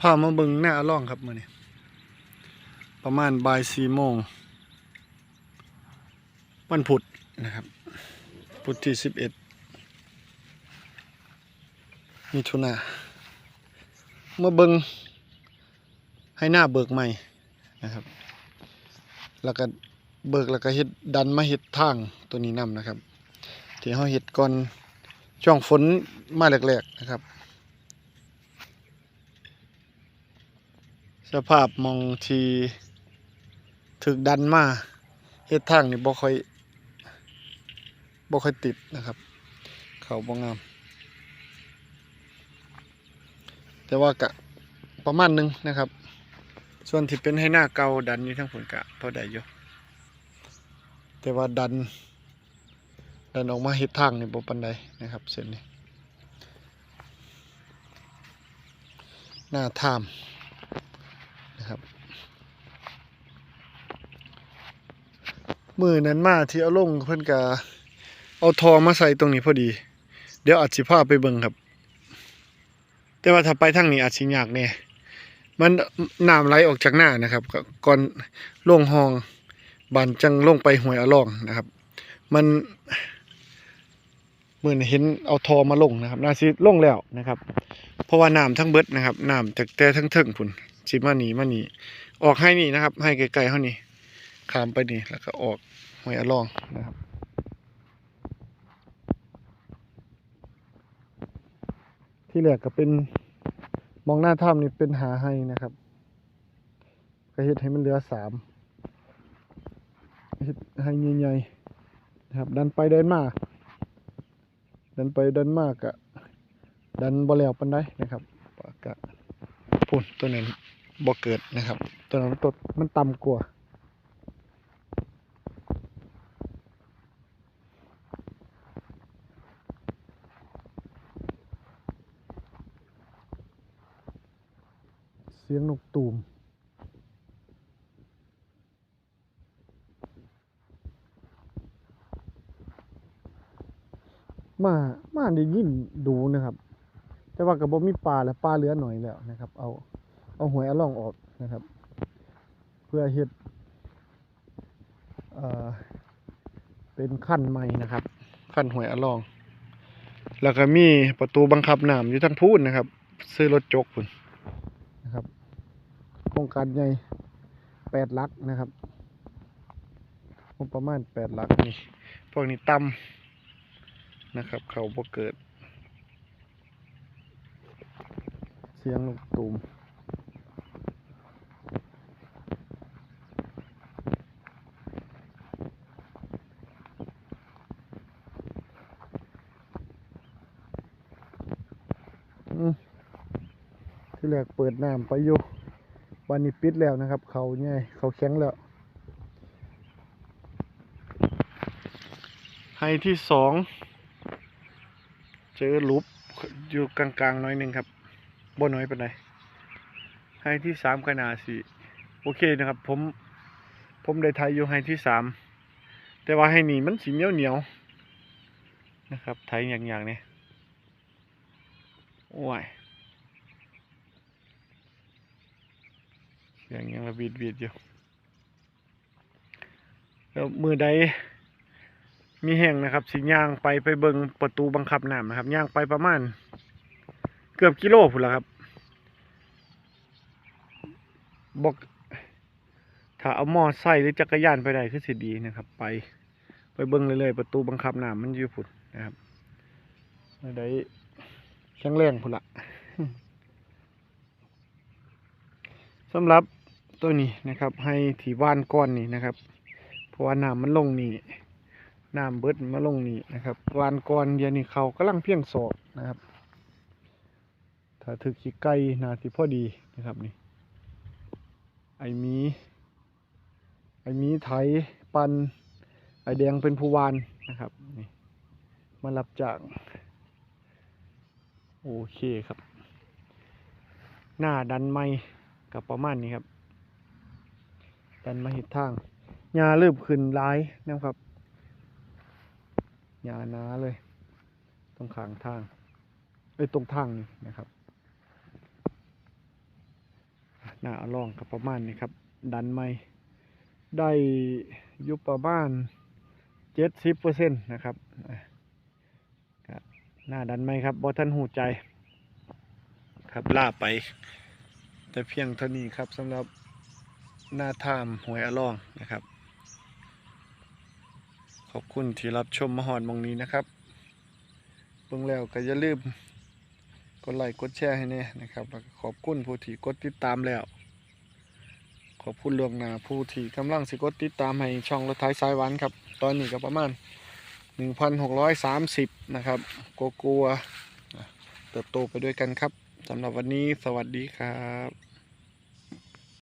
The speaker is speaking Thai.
พามาเบิงหน้าล่องครับมื้อนี้ประมาณบ่ายสี่โมงวันพุธนะครับ พุธที่สิบเอ็ดมิถุนามาเบิงให้หน้าเบิกใหม่นะครับ แล้วก็เบิกแล้วก็เฮ็ดดันมาเฮ็ดทางตัวนี้นํนะครับ ที่เฮาเฮ็ดก่อนช่วงฝนมาแรกๆนะครับ สภาพมองทีถึกดันมาเฮ็ดทางนี่บ่ค่อยบ่ค่อยติดนะครับ เขาบ่งาม แต่ว่ากะประมาณหนึงนะครับ ส่วนที่เป็นให้หน้าเก่าดันอยู่ทั้งผลกะพอได้อยู่แต่ว่าดัน ดันออกมาเฮ็ดทางนี่บ่ปานใดนะครับ เส้นนี้ หน้าถ้ำนะครับ มือนั้นมาที่เอาลงเพิ่อนกะเอาทอมาใส่ตรงนี้พอดี เดี๋ยวอาจสิพาพไปเบิ่งครับ แต่ว่าถ้าไปทางนี้อาจสิยากแน่มันน้ำไหลออกจากหน้านะครับ ก่อนลงห้องบานจังลงไปหวยอะลองนะครับ มันเหมือนเห็นเอาทอมาลงนะครับน่าสิลงแล้วนะครับ เพราะว่าน้ำทั้งเบิดนะครับน้ำจากแต่ทั้งเทิงพุ่นสิมานีมานีออกให้นี่นะครับ ให้ไกลๆเท่านี้ ข้ามไปนี่แล้วก็ออกห้วยอะลองนะครับที่แรกก็เป็นมองหน้าถ้ำนี่เป็นหาให้นะครับก็เฮ็ดให้มันเหลือสามเฮ็ดให้ใหญ่ๆนะครับ ดันไปเดินมา ดันไปเดินมากะดันบ่แล้วปานใดนะครับกะพุ่นตัวนั้บ่เกิดนะครับ ตัวนั้นมันตดมันต่ำกว่า สียงนกตูมมามาได้ยินดูนะครับ แต่ว่าก็บ่มีปลาแล้วปลาเหลือหน่อยแล้วนะครับ เอาเอาหวยอะล่องออกนะครับ เพื่อเฮ็ดเอ่อเป็นขั้นใหม่นะครับ ขั้นหวยอล่อง แล้วก็มีประตูบังคับน้ำอยู่ทั้งพูนนะครับ ซื้อรถจกพุ่นนะครับ โครงการใหญ่แปดลักนะครับงบประมาณแปดลักนี่พวกนี้ต่ำนะครับ เขาบ่เกิด เสียงนกตูมอืมที่แรกเปิดน้ำไปอยู่ วันนี้ปิดแล้วนะครับ เขาเนี่ยเขาแข็งแล้วไฮที่สองเจอลุบอยู่กลางๆน้อยหนึ่งครับบ่น้อยปานใดไฮที่สามขนาดสี่โอเคนะครับ ผมผมได้ไทยอยู่ไฮที่สามแต่ว่าไฮนี่มันสีเหนียวเหนียวนะครับไทยอย่างอย่างๆเนี่ยโอ้ย เสียงยังระบีดบีดอยู่แล้วมือใดมีแห่งนะครับสิย่างไปไปเบิงประตูบังคับน้ำนะครับย่างไปประมาณ เกือบกิโลพุ่นละครับบอกถ้าเอาหม้อไซค์หรือจักรยานไปได้คือสิดีนะครับ ไปไปเบิ้งเลยๆประตูบังคับน้ำมันอยู่พุ่นนะครับได้แข็งแรงพุ่นละสำหรับ ตัวนี้นะครับ ให้ถีว่านก้อนนี้นะครับ เพราะว่าน้ำมันลงนี่น้ำเบิดมาลงนี่นะครับวานก้อนเดียวนี่เขากำลังเพียงศอกนะครับ ถ้าถึกขี้ไก่นาสิพอดีนะครับนี่ ไอมีไอมีไถปันไอแดงเป็นผู้วานนะครับนี่มารับจางโอเคครับ หน้าดันไม้กับประมาณนี้ครับ ดันมาเห็ดทางหญ้าเริ่มขึ้นร้ายนะครับหญ้าหนาเลย ตรงขางทางเอ้ยตรงทางนี่นะครับหน้าล่องกับประมาณนี้ครับ ดันไม่ได้ยู่ประมาณเจ็ดสิบเปอร์เซ็นต์นะครับหน้าดันไม่ครับบอท่านหูใจ ครับล่าไป แต่เพียงเท่านี้ครับสำหรับ หน้าถ้ำหวยอล่องนะครับ ขอบคุณที่รับชมมหอนมองนี้นะครับเบิ่งแล้วก็อย่าลืมกดไลค์กดแชร์ให้แน่นะครับขอบคุณผู้ที่กดติดตามแล้ว ขอบคุณล่วงหน้าผู้ที่กำลังสิกดติดตามให้ช่องรถไถสายวานครับ ตอนนี้ก็ประมาณ 1,630 นะครับกลัวเติบโตไปด้วยกันครับสำหรับวันนี้สวัสดีครับ